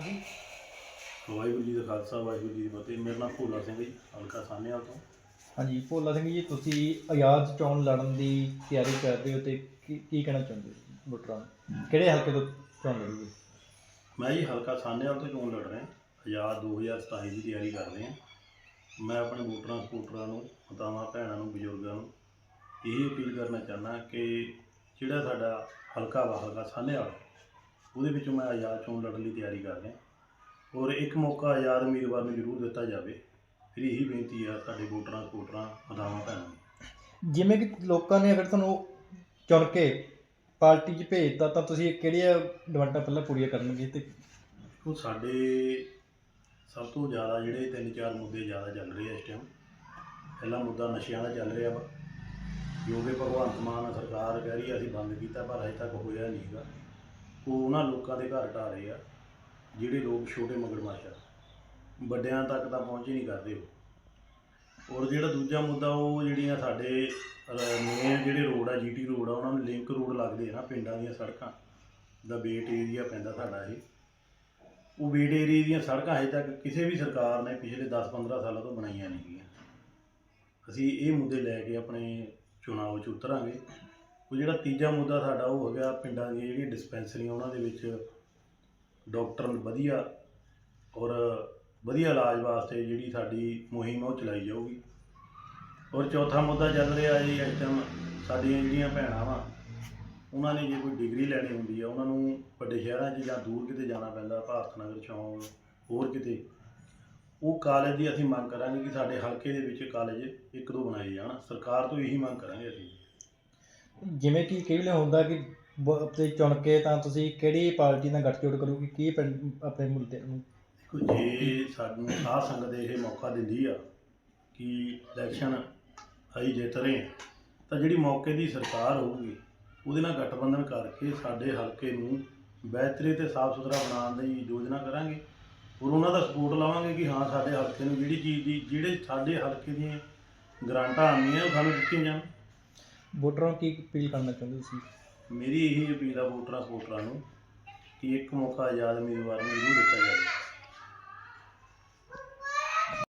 ਜੀ। ਵਾਹਿਗੁਰੂ ਜੀ ਦਾ ਖਾਲਸਾ ਵਾਹਿਗੁਰੂ ਜੀ ਦੀ ਫਤਿਹ। ਮੇਰਾ ਨਾਮ ਭੋਲਾ ਸਿੰਘ ਜੀ ਹਲਕਾ ਸਾਹਨੇਵਾਲ ਤੋਂ। ਹਾਂਜੀ ਭੋਲਾ ਸਿੰਘ ਜੀ ਤੁਸੀਂ ਆਜ਼ਾਦ ਚੋਣ ਲੜਨ ਦੀ ਤਿਆਰੀ ਕਰਦੇ ਹੋ ਤੇ ਕੀ ਕੀ ਕਹਿਣਾ ਚਾਹੁੰਦੇ ਹੋ ਵੋਟਰਾਂ ਨੂੰ? ਕਿਹੜੇ ਹਲਕੇ ਤੋਂ ਚੋਣ ਲੜੋਗੇ? ਮੈਂ ਜੀ ਹਲਕਾ ਸਾਹਨੇਵਾਲ ਤੋਂ ਚੋਣ ਲੜ ਰਿਹਾ। ਆਜ਼ਾਦ 2027 ਦੀ ਤਿਆਰੀ ਕਰ ਰਹੇ ਹਾਂ। ਮੈਂ ਆਪਣੇ ਵੋਟਰਾਂ ਸਪੋਰਟਰਾਂ ਨੂੰ ਮਾਤਾਵਾਂ ਭੈਣਾਂ ਨੂੰ ਬਜ਼ੁਰਗਾਂ ਨੂੰ ਇਹ ਅਪੀਲ ਕਰਨਾ ਚਾਹੁੰਦਾ ਕਿ ਜਿਹੜਾ ਸਾਡਾ ਹਲਕਾ ਵਾ ਹਲਕਾ ਸਾਹਨੇਵਾਲ ਉਹਦੇ ਵਿੱਚੋਂ ਮੈਂ ਆਜ਼ਾਦ ਚੋਣ ਲੜਨ ਦੀ ਤਿਆਰੀ ਕਰ ਰਿਹਾ। ਔਰ ਇੱਕ ਮੌਕਾ ਆਜ਼ਾਦ ਉਮੀਦਵਾਰ ਨੂੰ ਜ਼ਰੂਰ ਦਿੱਤਾ ਜਾਵੇ। ਫਿਰ ਇਹੀ ਬੇਨਤੀ ਆ ਸਾਡੇ ਵੋਟਰਾਂ ਸਪੋਰਟਰਾਂ ਮਾਤਾਵਾਂ ਭੈਣਾਂ ਨੂੰ। ਜਿਵੇਂ ਕਿ ਲੋਕਾਂ ਨੇ ਅਗਰ ਤੁਹਾਨੂੰ ਚੁਣ ਕੇ ਪਾਰਟੀ 'ਚ ਭੇਜਤਾ ਤਾਂ ਤੁਸੀਂ ਕਿਹੜੀਆਂ ਡਿਮਾਂਡਾਂ ਪਹਿਲਾਂ ਪੂਰੀਆਂ ਕਰਨਗੇ ਤੇ ਉਹ ਸਾਡੇ ਸਭ ਤੋਂ ਜ਼ਿਆਦਾ ਜਿਹੜੇ ਤਿੰਨ ਚਾਰ ਮੁੱਦੇ ਜ਼ਿਆਦਾ ਚੱਲ ਰਹੇ ਆ ਇਸ ਟਾਈਮ ਪਹਿਲਾ ਮੁੱਦਾ ਨਸ਼ਿਆਂ ਦਾ ਚੱਲ ਰਿਹਾ ਵਾ। ਜੋ ਕਿ ਭਗਵੰਤ ਮਾਨ ਸਰਕਾਰ ਕਹਿ ਰਹੀ ਆ ਅਸੀਂ ਬੰਦ ਕੀਤਾ ਪਰ ਅਜੇ ਤੱਕ ਹੋਇਆ ਨਹੀਂਗਾ ਉਹ ਉਹਨਾਂ ਲੋਕਾਂ ਦੇ ਘਰ ਢਾਹ ਰਹੇ ਆ, ਜਿਹੜੇ ਲੋਕ ਛੋਟੇ ਮਗਰਮੱਛ ਆ। ਵੱਡਿਆਂ ਤੱਕ ਤਾਂ ਪਹੁੰਚ ਹੀ ਨਹੀਂ ਕਰਦੇ ਉਹ। ਔਰ ਜਿਹੜਾ ਦੂਜਾ ਮੁੱਦਾ, ਉਹ ਜਿਹੜੀਆਂ ਸਾਡੇ ਮੇਨ ਜਿਹੜੇ ਰੋਡ ਆ, ਜੀਟੀ ਰੋਡ ਆ, ਉਹਨਾਂ ਨੂੰ ਲਿੰਕ ਰੋਡ ਲੱਗਦੇ ਆ ਨਾ ਪਿੰਡਾਂ ਦੀਆਂ ਸੜਕਾਂ। ਦਾ ਬੇਟ ਏਰੀਆ ਪੈਂਦਾ ਸਾਡਾ ਇਹ। ਉਹ ਬੇਟ ਏਰੀਆ ਦੀਆਂ ਸੜਕਾਂ ਹਜੇ ਤੱਕ ਕਿਸੇ ਵੀ ਸਰਕਾਰ ਨੇ ਪਿਛਲੇ 10-15 ਸਾਲਾਂ ਤੋਂ ਬਣਾਈਆਂ ਨਹੀਂ ਗਈਆਂ। ਅਸੀਂ ਇਹ ਮੁੱਦੇ ਲੈ ਕੇ ਆਪਣੇ ਚੁਣਾਵ 'ਚ ਉਤਰਾਂਗੇ। ਉਹ ਜਿਹੜਾ ਤੀਜਾ ਮੁੱਦਾ ਸਾਡਾ ਉਹ ਹੈਗਾ ਪਿੰਡਾਂ ਦੀਆਂ ਜਿਹੜੀਆਂ ਡਿਸਪੈਂਸਰੀਆਂ, ਉਹਨਾਂ ਦੇ ਵਿੱਚ ਡਾਕਟਰ ਵਧੀਆ ਔਰ ਵਧੀਆ ਇਲਾਜ ਵਾਸਤੇ ਜਿਹੜੀ ਸਾਡੀ ਮੁਹਿੰਮ ਆ ਉਹ ਚਲਾਈ ਜਾਊਗੀ। ਔਰ ਚੌਥਾ ਮੁੱਦਾ ਚੱਲ ਰਿਹਾ ਜੀ ਇਸ ਟਾਈਮ ਸਾਡੀਆਂ ਜਿਹੜੀਆਂ ਭੈਣਾਂ ਵਾ, ਉਹਨਾਂ ਨੇ ਜੇ ਕੋਈ ਡਿਗਰੀ ਲੈਣੀ ਹੁੰਦੀ ਆ, ਉਹਨਾਂ ਨੂੰ ਵੱਡੇ ਸ਼ਹਿਰਾਂ 'ਚ ਜਾਂ ਦੂਰ ਕਿਤੇ ਜਾਣਾ ਪੈਂਦਾ, ਭਾਰਤ ਨਗਰ ਚੌਂਕ, ਹੋਰ ਕਿਤੇ, ਉਹ ਕਾਲਜ ਦੀ ਅਸੀਂ ਮੰਗ ਕਰਾਂਗੇ ਕਿ ਸਾਡੇ ਹਲਕੇ ਦੇ ਵਿੱਚ ਕਾਲਜ ਇੱਕ ਦੋ ਬਣਾਏ ਜਾਣ। ਸਰਕਾਰ ਤੋਂ ਇਹੀ ਮੰਗ ਕਰਾਂਗੇ ਅਸੀਂ। ਜਿਵੇਂ ਕਿ ਕਈ ਵੇਲੇ ਹੁੰਦਾ ਕਿ ਬ- ਤੇ ਚੁਣ ਕੇ ਤਾਂ ਤੁਸੀਂ ਕਿਹੜੀ ਪਾਰਟੀ ਨਾਲ ਗੱਠਜੋੜ ਕਰੋਗੇ ਕੀ ਪਿੰਡ ਆਪਣੇ ਮੁੱਦੇ ਨੂੰ? ਦੇਖੋ ਜੇ ਸਾਨੂੰ ਸਾਧ ਸੰਗਤ ਇਹ ਮੌਕਾ ਦਿੰਦੀ ਆ ਕਿ ਇਲੈਕਸ਼ਨ ਅਸੀਂ ਜਿੱਤ ਰਹੇ ਹਾਂ, ਤਾਂ ਜਿਹੜੀ ਮੌਕੇ ਦੀ ਸਰਕਾਰ ਹੋਊਗੀ ਉਹਦੇ ਨਾਲ ਗਠਬੰਧਨ ਕਰਕੇ ਸਾਡੇ ਹਲਕੇ ਨੂੰ ਬਿਹਤਰੀ ਤੇ ਸਾਫ਼ ਸੁਥਰਾ ਬਣਾਉਣ ਦੀ ਯੋਜਨਾ ਕਰਾਂਗੇ। ਔਰ ਉਹਨਾਂ ਦਾ ਸਪੋਰਟ ਲਵਾਂਗੇ ਕਿ ਹਾਂ ਸਾਡੇ ਹਲਕੇ ਨੂੰ ਜਿਹੜੀ ਚੀਜ਼ ਦੀ ਜਿਹੜੇ ਸਾਡੇ ਹਲਕੇ ਦੀਆਂ ਗ੍ਰਾਂਟਾਂ ਆਉਂਦੀਆਂ ਉਹ ਸਾਨੂੰ ਦਿੱਤੀਆਂ ਜਾਣ। ਵੋਟਰਾਂ ਨੂੰ ਕੀ ਅਪੀਲ ਕਰਨਾ ਚਾਹੁੰਦੇ ਹੋ ਤੁਸੀਂ? ਮੇਰੀ ਇਹੀ ਅਪੀਲ ਆ ਵੋਟਰਾਂ ਸਪੋਰਟਰਾਂ ਨੂੰ ਕਿ ਇੱਕ ਮੌਕਾ ਆਜ਼ਾਦ ਉਮੀਦਵਾਰ ਨੂੰ ਜ਼ਰੂਰ ਦਿੱਤਾ ਜਾਵੇ।